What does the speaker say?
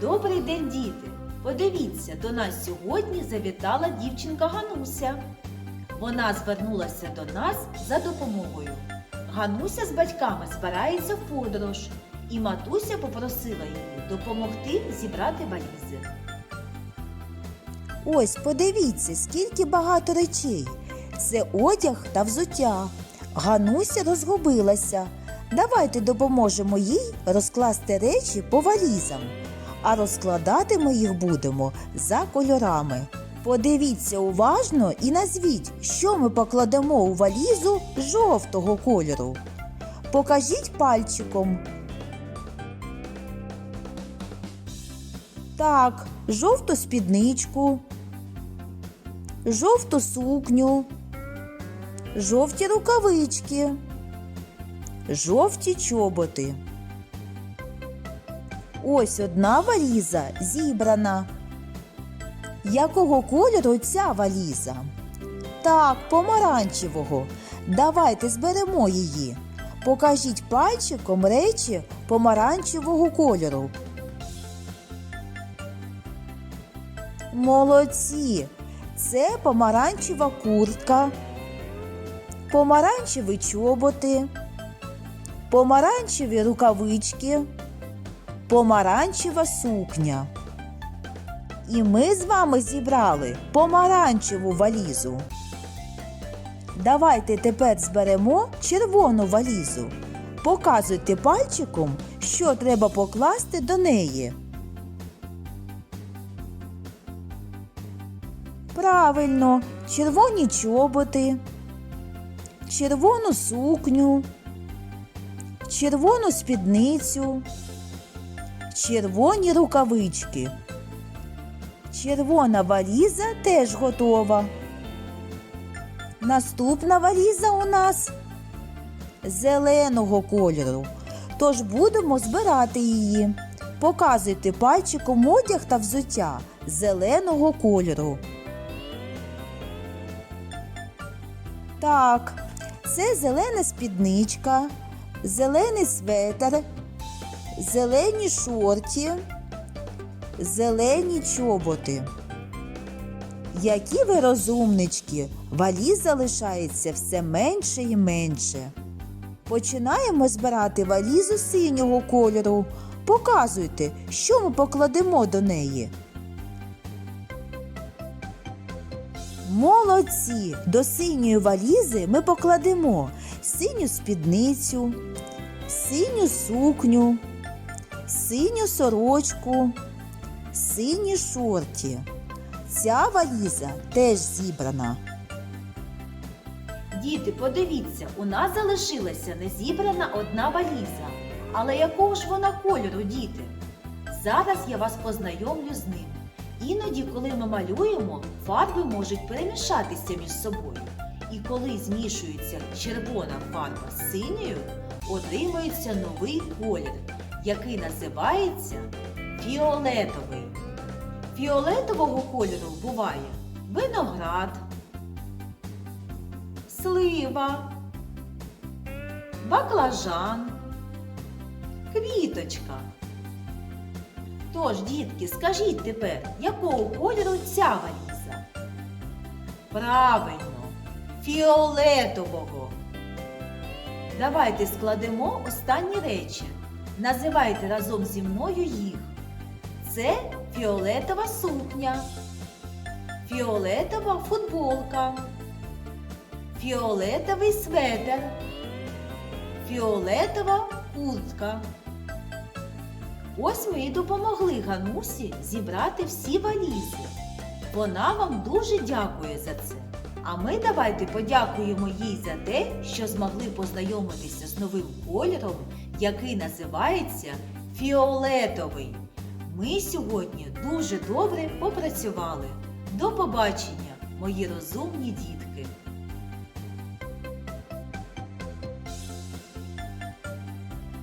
Добрий день, діти! Подивіться, до нас сьогодні завітала дівчинка Гануся. Вона звернулася до нас за допомогою. Гануся з батьками збирається в подорож, і матуся попросила її допомогти зібрати валізи. Ось подивіться, скільки багато речей. Це одяг та взуття. Гануся розгубилася. Давайте допоможемо їй розкласти речі по валізам. А розкладати ми їх будемо за кольорами. Подивіться уважно і назвіть, що ми покладемо у валізу жовтого кольору. Покажіть пальчиком. Так, жовту спідничку, жовту сукню, жовті рукавички, жовті чоботи. Ось одна валіза зібрана. Якого кольору ця валіза? Так, помаранчевого. Давайте зберемо її. Покажіть пальчиком речі помаранчевого кольору. Молодці! Це помаранчева куртка, помаранчеві чоботи, помаранчеві рукавички, помаранчева сукня. І ми з вами зібрали помаранчеву валізу. Давайте тепер зберемо червону валізу. Показуйте пальчиком, що треба покласти до неї. Правильно, червоні чоботи, червону сукню, червону спідницю, червоні рукавички. Червона валіза теж готова. Наступна валіза у нас зеленого кольору. Тож будемо збирати її. Показуйте пальчиком одяг та взуття зеленого кольору. Так, це зелена спідничка, зелений светр, зелені шорті, зелені чоботи. Які ви розумнички, валіз залишається все менше і менше. Починаємо збирати валізу синього кольору. Показуйте, що ми покладемо до неї. Молодці! До синьої валізи ми покладемо синю спідницю, синю сукню, синю сорочку, сині шорті. Ця валіза теж зібрана. Діти, подивіться, у нас залишилася незібрана одна валіза. Але якого ж вона кольору, діти? Зараз я вас познайомлю з ним. Іноді, коли ми малюємо, фарби можуть перемішатися між собою. І коли змішується червона фарба з синьою, отримується новий колір, який називається фіолетовий. Фіолетового кольору буває виноград, слива, баклажан, квіточка. Тож, дітки, скажіть тепер, якого кольору ця валіза? Правильно, фіолетового. Давайте складемо останні речі. Називайте разом зі мною їх. Це фіолетова сукня, фіолетова футболка, фіолетовий светр, фіолетова куртка. Ось ми і допомогли Ганусі зібрати всі валізи. Вона вам дуже дякує за це. А ми давайте подякуємо їй за те, що змогли познайомитися з новим кольором, який називається фіолетовий. Ми сьогодні дуже добре попрацювали. До побачення, мої розумні дітки!